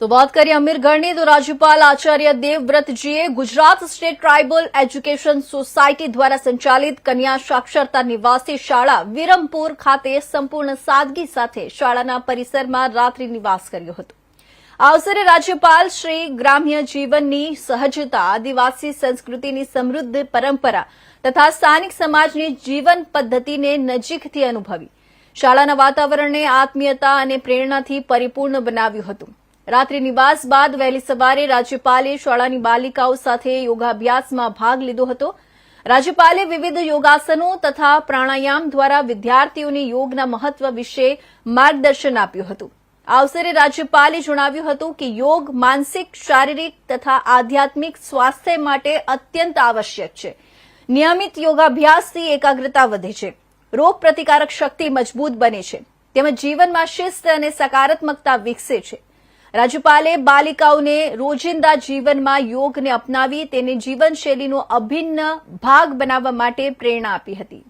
તો વાત કરીએ અમીરગઢની તો રાજ્યપાલ Acharya દેવવ્રતજીએ Gujarat state tribal education society દ્વારા સંચાલિત કન્યા સાક્ષરતા નિવાસી શાળા વિરમપુર ખાતે સંપૂર્ણ સાદગી સાથે શાળાના પરિસરમાં રાત્રિ નિવાસ કર્યો હતો. આ અવસરે રાજ્યપાલ શ્રી ગ્રામ્ય જીવનની સહજતા, આદિવાસી સંસ્કૃતિની સમૃદ્ધ પરંપરા તથા સ્થાનિક સમાજની જીવન પદ્ધતિને નજીકથી અનુભવી. શાળાના વાતાવરણને આત્મીયતા અને પ્રેરણાથી પરિપૂર્ણ બનાવ્યું હતું. રાત્રિ નિવાસ બાદ વહેલી સવારે રાજ્યપાલે શાળાની બાલિકાઓ સાથે યોગાભ્યાસમાં ભાગ લીધો હતો. રાજ્યપાલે વિવિધ યોગાસનો તથા પ્રાણાયામ દ્વારા વિદ્યાર્થીઓને યોગના મહત્વ વિશે માર્ગદર્શન આપ્યું હતું. આ અવસરે રાજ્યપાલે જણાવ્યું હતું કે યોગ માનસિક, શારીરિક તથા આધ્યાત્મિક સ્વાસ્થ્ય માટે અત્યંત આવશ્યક છે. નિયમિત યોગાભ્યાસથી એકાગ્રતા વધે છે. રોગ પ્રતિકારક શક્તિ મજબૂત બને છે. તેમજ જીવનમાં શિસ્ત અને સકારાત્મકતા વિકસે છે. રાજ્યપાલે બાલિકાઓને રોજિંદા જીવનમાં યોગને અપનાવી તેને જીવનશૈલીનો અભિન્ન ભાગ બનાવવા માટે પ્રેરણા આપી હતી.